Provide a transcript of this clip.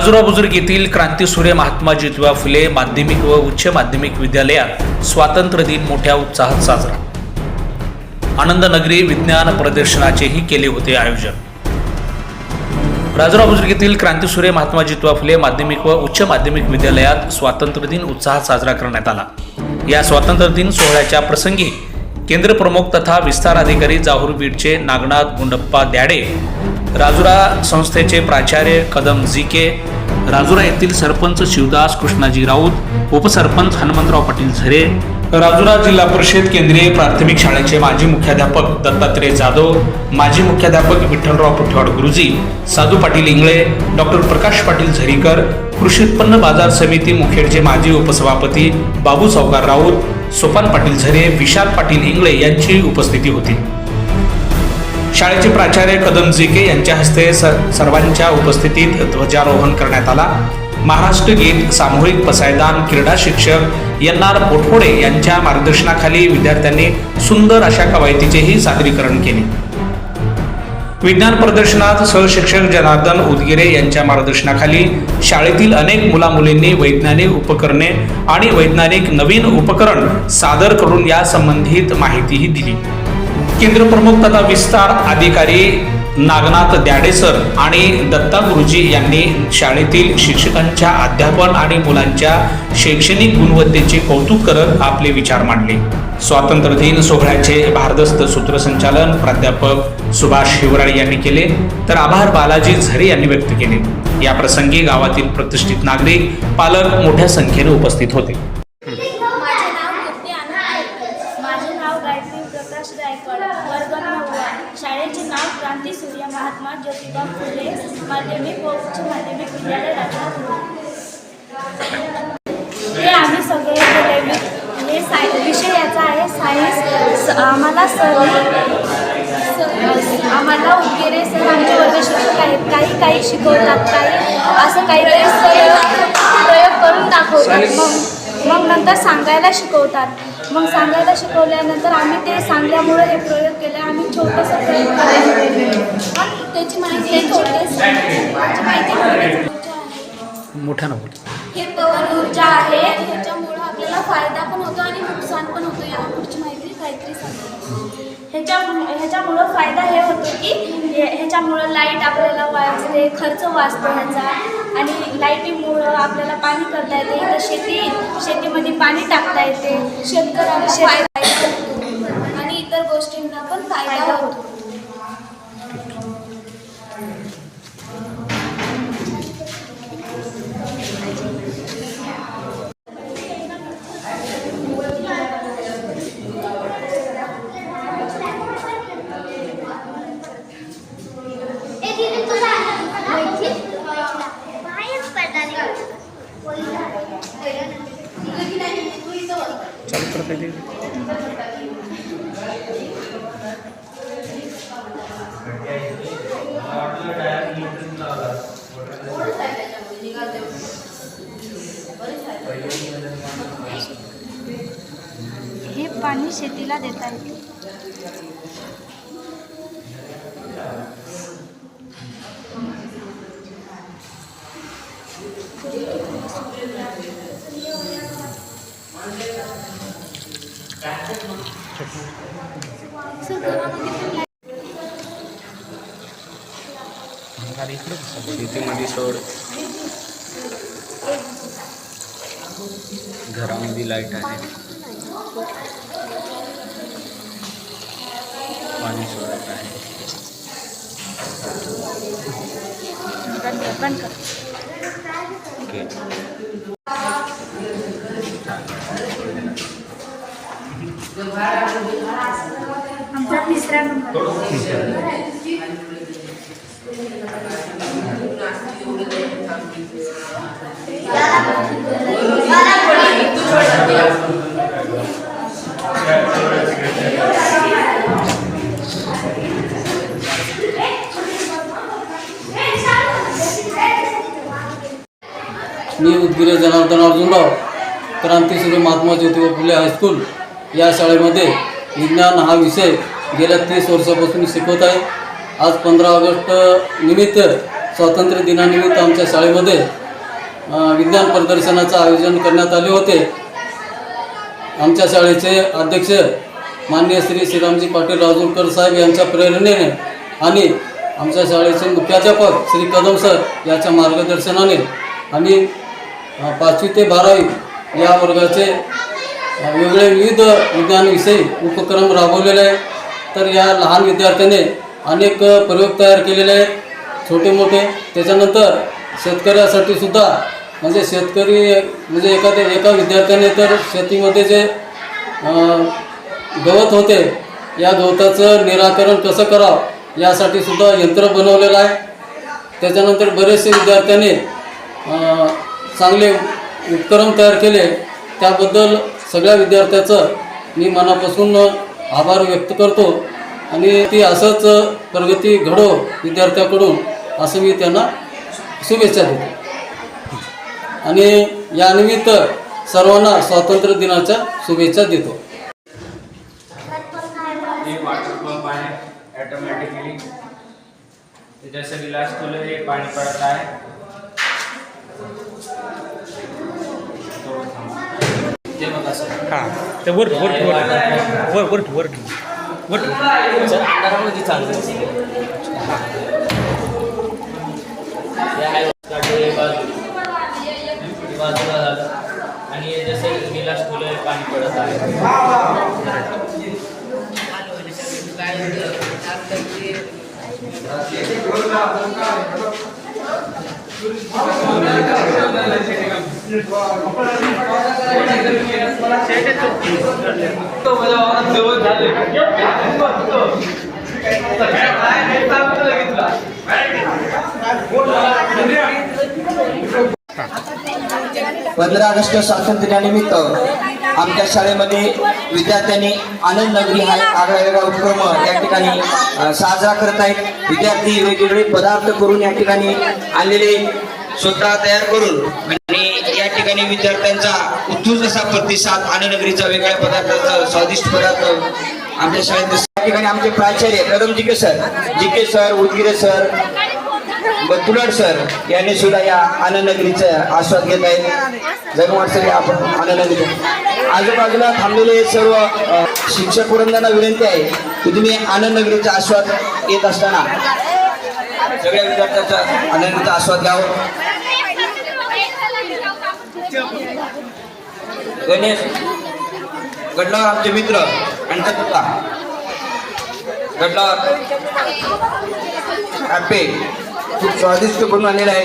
राजुरा बुजुर्ग येथील क्रांतीसूर्य महात्मा ज्योतिबा फुले माध्यमिक व उच्च माध्यमिक विद्यालयात स्वातंत्र्य दिन मोठ्या उत्साहात साजरा. आनंदनगरी विज्ञान प्रदर्शनाचेही केले होते आयोजन. राजुरा बुजुर्ग येथील क्रांतीसूर्य महात्मा ज्योतिबा फुले माध्यमिक व उच्च माध्यमिक विद्यालयात स्वातंत्र्य दिन उत्साहात साजरा करण्यात आला. या स्वातंत्र्य दिन सोहळ्याच्या प्रसंगी केंद्र प्रमुख तथा विस्तार अधिकारी जाहूर बीडचे नागनाथ गुंडप्पा द्याडे राजुरा संस्थेचे प्राचार्य कदम जीके राजुरा येथील सरपंच शिवदास कृष्णाजी राऊत उपसरपंच हनुमंतराव पाटील झरे राजुरा जिल्हा परिषद केंद्रीय प्राथमिक शाळेचे माजी मुख्याध्यापक दत्तात्रय जाधव माजी मुख्याध्यापक विठ्ठलराव पुठवाड गुरुजी साधू पाटील इंगळे डॉक्टर प्रकाश पाटील झरीकर कृषी उत्पन्न बाजार समिती मुखेडचे माजी उपसभापती बाबू सावकार राऊत सोपान पाटील झरे विशाल पाटील इंगळे यांची उपस्थिती होती. शाळेचे प्राचार्य कदम जीके यांच्या हस्ते स- सर्वांच्या उपस्थितीत ध्वजारोहण करण्यात आला. महाराष्ट्र गीत सामूहिक पसायदान क्रीडा शिक्षक एन आर पोटफोडे यांच्या मार्गदर्शनाखाली विद्यार्थ्यांनी सुंदर अशा कवायतीचेही सादरीकरण केले. विज्ञान प्रदर्शनात सहशिक्षक जनार्दन उदगिरे यांच्या मार्गदर्शनाखाली शाळेतील अनेक मुलामुलींनी वैज्ञानिक उपकरणे आणि वैज्ञानिक नवीन उपकरण सादर करून या संबंधित माहितीही दिली. केंद्र प्रमुख तथा विस्तार अधिकारी नागनाथ द्याडेसर आणि दत्ता गुरुजी यांनी शाळेतील शिक्षकांच्या अध्यापन आणि मुलांच्या शैक्षणिक गुणवत्तेचे कौतुक करत आपले विचार मांडले. स्वातंत्र्य दिन सोहळ्याचे भारदस्त सूत्रसंचालन प्राध्यापक सुभाष शिवराळे यांनी केले. तर आभार बालाजी झरे यांनी व्यक्त केले. या प्रसंगी गावातील प्रतिष्ठित नागरिक पालक मोठ्या संख्येने उपस्थित होते. शाळेचे नाव क्रांती सूर्य महात्मा ज्योतिबा फुले माध्यमिक व उच्च माध्यमिक विद्यालय राजनाथ हे आम्ही सगळे गेले वि- हे साय विषय याचा आहे. सायन्स आम्हाला सर आम्हाला उदगिरे सर आमचे वर्ग शिक्षक आहेत. काही काही शिकवतात काही असं काहीतरी प्रयोग प्रयोग करून दाखवतात. मग मग नंतर सांगायला शिकवतात. मग सांगायला शिकवल्यानंतर आम्ही ते सांगल्यामुळे हे प्रयोग केले. आम्ही छोटंसं प्रयोग त्याची माहिती त्याची माहिती नव्हतं हे पवन ऊर्जा आहे. ह्याच्यामुळं आपल्याला फायदा पण होतो आणि नुकसान पण होतो या पुढची माहिती काहीतरी सांगते ह्याच्या ह्याच्यामुळं फायदा हे होतो की ह्याच्यामुळं लाइट आपल्याला वाचते खर्च वाचतो ह्याचा. आणि लाईटीमुळं आपल्याला पाणी करता येते. इथं शेती शेतीमध्ये पाणी टाकता येते. शेतकऱ्याला फायदा होतो. आणि इतर गोष्टींना पण फायदा होतो. चालू करता हे पाणी शेतीला देता येते शेतीमध्ये सोड घरामध्ये लाइट आहे पाणी सोडत आहे बंद कर ओके तिसरा मी उदगिरे जनार्दन अर्जुनराव क्रांतीसूर्य महात्मा ज्योतिबा फुले हायस्कूल या शाळेमध्ये विज्ञान हा विषय गेल्या तीस वर्षापासून शिकवत आहे. आज पंधरा ऑगस्ट निमित्त स्वातंत्र्य दिनानिमित्त आमच्या शाळेमध्ये विज्ञान प्रदर्शनाचं आयोजन करण्यात आले होते. आमच्या शाळेचे अध्यक्ष माननीय श्री श्रीरामजी पाटील राजूरकर साहेब यांच्या प्रेरणेने आणि आमच्या शाळेचे मुख्याध्यापक श्री कदम सर याच्या मार्गदर्शनाने आणि पाचवी ते बारावी या वर्गाचे वेगळे विविध विज्ञानविषयी उपक्रम राबवलेले आहे. तर या लहान विद्यार्थ्याने अनेक प्रयोग तयार केलेले आहेत छोटे मोठे. त्याच्यानंतर शेतकऱ्यासाठी सुद्धा म्हणजे शेतकरी म्हणजे एखाद्या एका विद्यार्थ्याने तर शेतीमध्ये जे गवत होते या गवताचं निराकरण कसं करावं यासाठी सुद्धा यंत्र बनवलेलं आहे. त्याच्यानंतर बरेचसे विद्यार्थ्यांनी चांगले उपक्रम तयार केले. त्याबद्दल सगळ्या विद्यार्थ्याचं मी मनापासून आभार व्यक्त करतो आणि ती असंच प्रगती घडो विद्यार्थ्याकडून असं मी त्यांना शुभेच्छा देतो. आणि यानिमित्त सर्वांना स्वातंत्र्य दिनाच्या शुभेच्छा देतो. हे वॉटर पंप आहे ऑटोमॅटिकली जसं गिलास हे पाणी पडत आहे. हां. ते वर वर वर वर वर वर वर आणि हे जसं गिलास खोलं हे पाणी पडत आहे. पंधरा ऑगस्ट स्वातंत्र्य दिनानिमित्त आमच्या शाळेमध्ये विद्यार्थ्यांनी आनंद नगरी हा एक आगळा वेगळा उपक्रम या ठिकाणी साजरा करत आहेत. विद्यार्थी वेगवेगळे पदार्थ करून या ठिकाणी आणलेले स्वतः तयार करून ठिकाणी विद्यार्थ्यांचा उत्तुज असा प्रतिसाद आनंदनगरीचा वेगळ्या पदार्थाचा स्वादिष्ट पदार्थ आमच्या शाळेत या ठिकाणी आमचे प्राचार्य Kadam GK sir GK sir Udgire sir Tulad sir यांनी सुद्धा या आनंदनगरीचा आस्वाद घेत आहेत. जगवाट सर आपण आनंदनगरी आजूबाजूला थांबलेले सर्व शिक्षक वृंदांना विनंती आहे की तुम्ही आनंदनगरीचा आस्वाद येत असताना सगळ्या विद्यार्थ्यांचा आनंदाचा आस्वाद घ्यावा. गणेश गडलावर आमचे मित्र यांचा तुला गडलावर हॅपी खूप स्वादिष्ट बनून आलेला आहे